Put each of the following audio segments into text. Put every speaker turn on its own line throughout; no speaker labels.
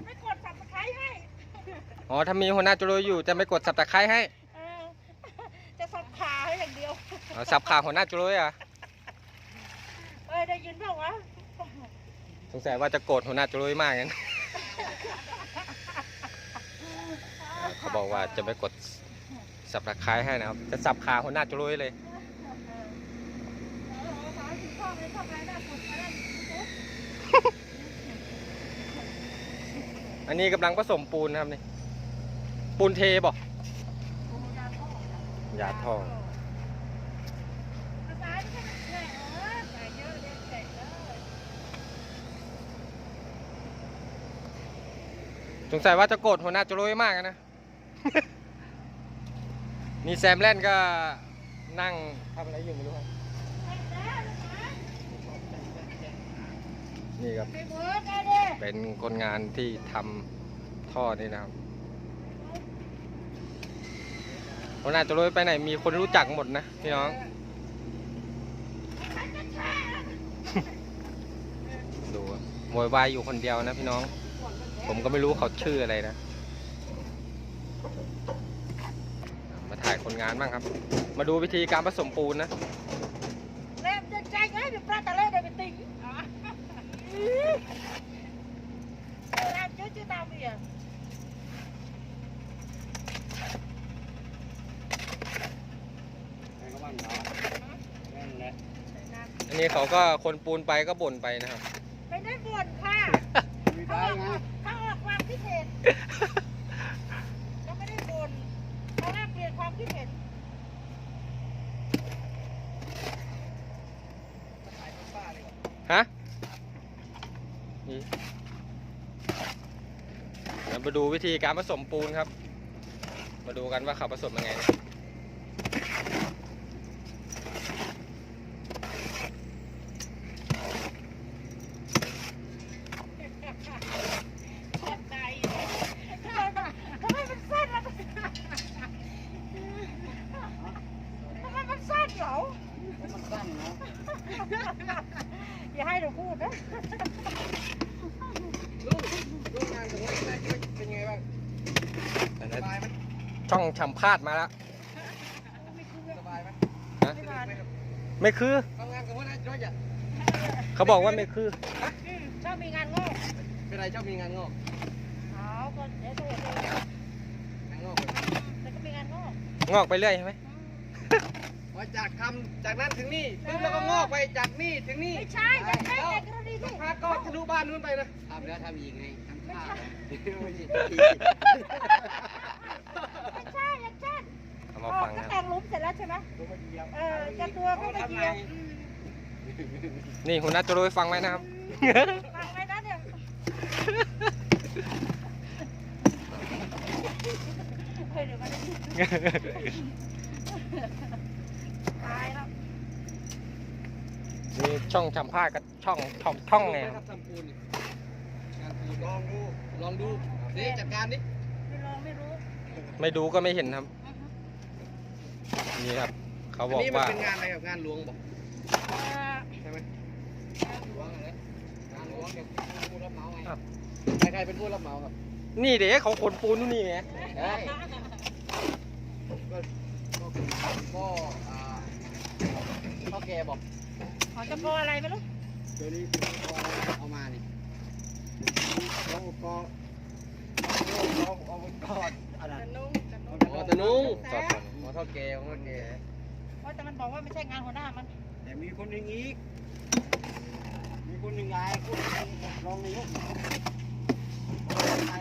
จะไม่กดสับสไครต์ให้
อ๋อ ถ้ามีหัวหน้าจุลยอยู่จะไม่กดสับตะไคร้ให้
เออ จะสับขาให้อย่างเดียว
อ๋อ สับขาหัวหน้าจุลยอะ
เอ้ยได้ยินเปล่าวะ
สงสัยว่าจะโกรธหัวหน้าจุลยมากงั้นเขาบอกว่าจะไม่กดสับตะไคร้ให้นะครับ จะสับขาหัวหน้าจุลยเลย อันนี้กำลังผสมปูนนะครับนี่ปูนเทบอกยาทอ
ภาทออแฉะเยอะเลยแฉะเลย
สงสัยว่าจะโกรธหัวหน้าจุลยมากนะ นี่แซมแลนก็นั่งทำอะไรอยู่ไม่รู้ครับ
แฉะแล้วนะ
นี่ครับ
ไปเบิร์ดได้ดิ
เป็นคนงานที่ทำท่อนี่นะครับหัวหน้าจุลยไปไหนมีคนรู้จักหมดนะพี่น้อง
ฉันจะแฉะ
ดูอะโวยวายอยู่คนเดียวนะพี่น้อง ผมก็ไม่รู้เขาชื่ออะไรนะ มาถ่ายคนงานบ้างครับ มาดูวิธีการผสมปูนนะ
เล่มจะแฉะไงเดี๋ยวปลาตะเล่ได้ไปติงอะเล่มจื้อ จื้อตามเมีย
อันนี้เขาก็คนปูนไปก็บ่นไปนะครับ
ไม่ได้บ่นค่ะ
ไม่
เขา
ได้
ออก
ไง
เขาออกความคิดเห็นเขาไม่ได้บ่นเขาแลกเปลี่ยนความคิดเห็น
ฮะนี่เดี๋ยว มาดูวิธีการผสมปูนครับ มาดูกันว่าเขาผสมยังไงนะ
เจ็บใจทำไมมันทำไมมันสั้นล่ะทำไมมันสั้นเหรอ
มันสั้นเนาะ
อย่าให้เราพูดนะ
ลูกลูกงานของเราเป็นไงบ้าง
อัน
ส
นั้น
บายไหม
ช่องชัมพาดมาแล้ว
สบายไหม
ฮะไม่คือ
ทำงานกับพวกนั้นจ้อยอะ
เขาบอกว่าไม่คือ
อืมชอบมีงานงอก
เป็นไรชอบมีงานงอก
เอาก็เดี๋ยวโทษเลย
งานงอก
แต่ก็มีงานงอก
งอกไปเรื่อยใช่ไหม
มาจากทำจากนั้นถึงนี่ปุ๊บแล้วก็งอกไปจากนี่ถึงนี่
ไม่ใช่อยังใช่ในกรณีที่
พาก็ทะลุบ้านนู้นไปนะทำแล้วทำอีกไงทำท่า
ไม่ใช่อยังเช่น
เอา
อ
มา
อก
ฟัง
ก็
นะ
แต่งหลุมเสร็จแล้วใช่ไหมเออจะตัวก็มาเหยียบอืม
นี่หัวหน้าจุลยฟังไว้นะครับ
ฟังไว้นะเนี่ยเฮ้ยเดี๋ยวมันตายแล้ว
นี่ช่องชัมพาดกับช่องท่องท่องไงครับ
ทำปูนงานปูนลองดูลองดูนี่จัดการดิ
ไม่ลองไม่รู้
ไม่ดูก็ไม่เห็นครับนี่ครับ เขา
อัน
บอก
นี้มัน
ว่า
เป็นงานอะไรกับงานหลวงบอก
เอ่อ
ใช่ไหมงานหลวงอะไรงานหลวงเดี๋ยวผู้รับเหมาไง
ครับ
ใครๆเป็นผู้รับเหมาครับ
นี่เด็กเขาขนปูนนู่นนี่ไง
ใช่ก็ก็ก็อ่าพ่อ แกบอก
ขอจะพออะไรไม่รู้
เดี๋ยวนี้พอเอามานี่เขาก็เขาเอาไปทอดอะไร
จะนุ่งจะนุ่ง
อ๋อตะนุง
จอดก่อน
อ๋อเท่าแกของเท่าแก
เพราะแต่มันบอกว่าไม่ใช่งานหัวหน้ามัน
แต่มีคนหนึ่งอีก มีคนหนึ่งไงคนหนึ่งรองนายกใคร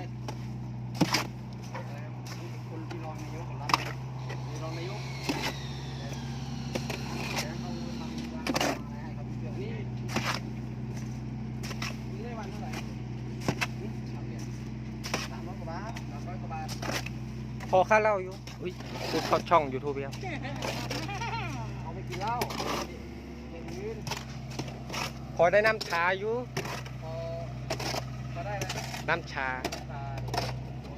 คนที่รองนายกของรัฐมีรองนายกแล้วเขาทำวางอะไรให้ครับเดี๋ยวนี้มึงได้วันเท่าไหร่หึสามเดือนสามร้อยกว่าบาทสามร้อยกว่าบาท
พอค่าเหล่าอยู่อุ้ยพูดเข้าช่องยูทูบแล้ว
เอาไปกินเหล้าเด็กยืน
พอได้น้ำชาอยู่
พอพอได้แล้ว
น้ำชา
ตา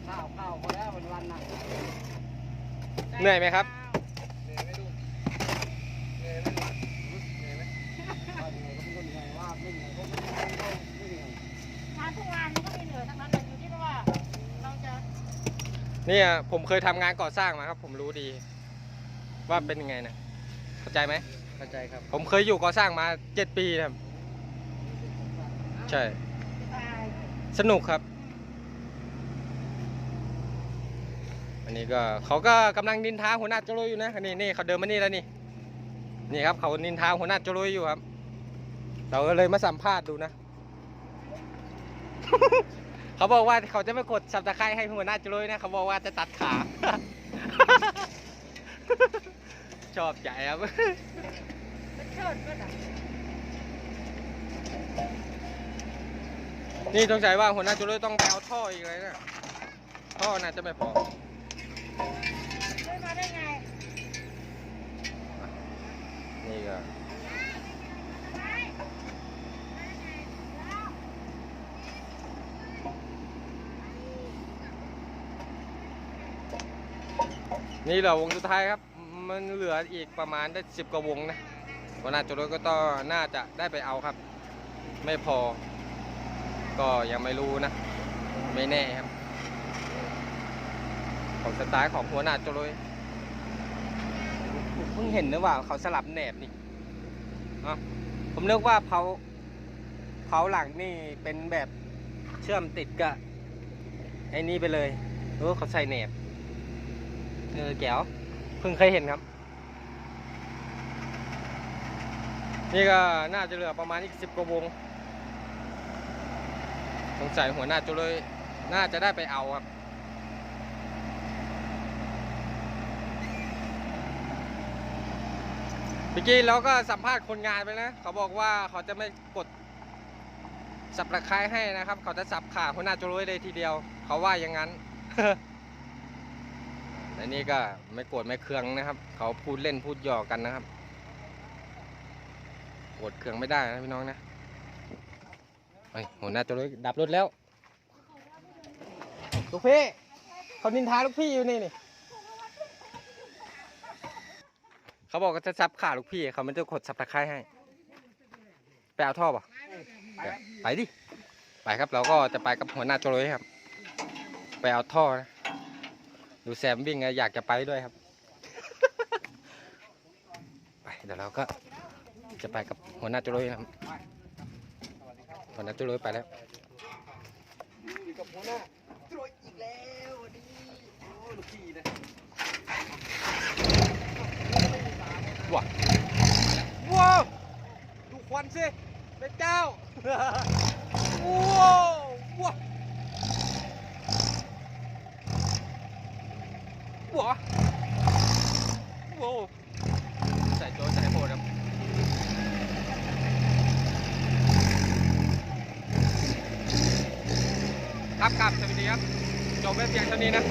ข้าวข้าวพอแล้ววันวันๆน่ะ
เหนื่อยไหมครับ
เหนื่อยไหมลูกเหนื่อยไหมลูกเหนื่อยไหมว่าเหนื่อยก็เป็นคนเหนื่อยว่าไม่เหนื่อยก็ไม่ไม่ไม่เหนื่อย
งานทุกงานมันก็มีเหนื่อยทั้งนั้นแต่อยู่ที่ว่า
เนี่ยผมเคยทำงานก่อสร้างมาครับ ผมรู้ดี ว่าเป็นยังไงนะเข้าใจไหม
เข้าใจครับ
ผมเคยอยู่ก่อสร้างมาเจ็ดปีนะครับ ใช่
ตาย
สนุกครับ อันนี้ก็เขาก็กำลังนินทาหัวหน้าโจโรยอยู่นะนี่นี่เขาเดินมานี่แล้วนี่ นี่ครับเขานินทาหัวหน้าโจโรยอยู่ครับ เราก็เลยมาสัมภาษณ์ดูนะ เขาบอกว่าเขาจะไม่กดสับตะไคร้ให้หัวหน้าโจโรยนะ เขาบอกว่าจะตัดขา ชอบใจครับ
มันเชิดก็ได้
นี่สงสัยว่าหัวหน้าโจโรยต้องไปเอาท่ออีกเลยนะท่อน่าจะไม่พอ
ได้มาได้ไง
นี่ก็ นี่เหลือวงสุดท้ายครับ มันเหลืออีกประมาณได้สิบกว่าวงนะวันนาจุรก็ต้องน่าจะได้ไปเอาครับ ไม่พอ ก็ยังไม่รู้นะ ไม่แน่ครับ ของสไตล์ของหัวหน้าจุรยผมเพิ่งเห็นนะว่าเขาสลับแหนบนี่อะผมนึกว่าเผาเผาหลังนี่เป็นแบบเชื่อมติดกับไอ้นี่ไปเลยหรือว่าเขาใส่แหนบ เออแก้วเพิ่งเคยเห็นครับ นี่ก็น่าจะเหลือประมาณอีกสิบกว่าวงสงสัยหัวหน้าจุเลยน่าจะได้ไปเอาครับเมื่อกี้เราก็สัมภาษณ์คนงานไปนะ เขาบอกว่าเขาจะไม่กดสับตะไคร้ให้นะครับ เขาจะสับขาหัวหน้าจุลยเลยทีเดียว เขาว่าอย่างนั้น และนี่ก็ไม่โกรธไม่เคืองนะครับ เขาพูดเล่นพูดหยอกกันนะครับโกรธเคืองไม่ได้นะพี่น้องนะเฮ้ยหัวหน้าจะเลยดับรถแล้ว ลูกพี่เขานินทาลูกพี่อยู่นี่นี่เขาบอกว่าจะซับขาลูกพี่เขามันจะกดซับตะไคร้ให้ไปเอาท่อป่ะไปดิไปครับเราก็จะไปกับหัวหน้าโจรยครับ ไปเอาท่อนะ ดูแซมวิ่งไงอยากจะไปด้วยครับ ไปเดี๋ยวเราก็จะไปกับหัวหน้าจุลยนะครับหัวหน้าจุลยไปแล้ว
อยู่กับหัวหน้าตรวจอีกแล้ววันนี้โอ้ลูกพี่นะ
ว้าว้าวดูควันสิเป็นเจ้าว้าวว้าว หัวโว้ใส่โจใส่โหดครับครับครับสวัสดีครับ จบไปเพียงเท่านี้นะ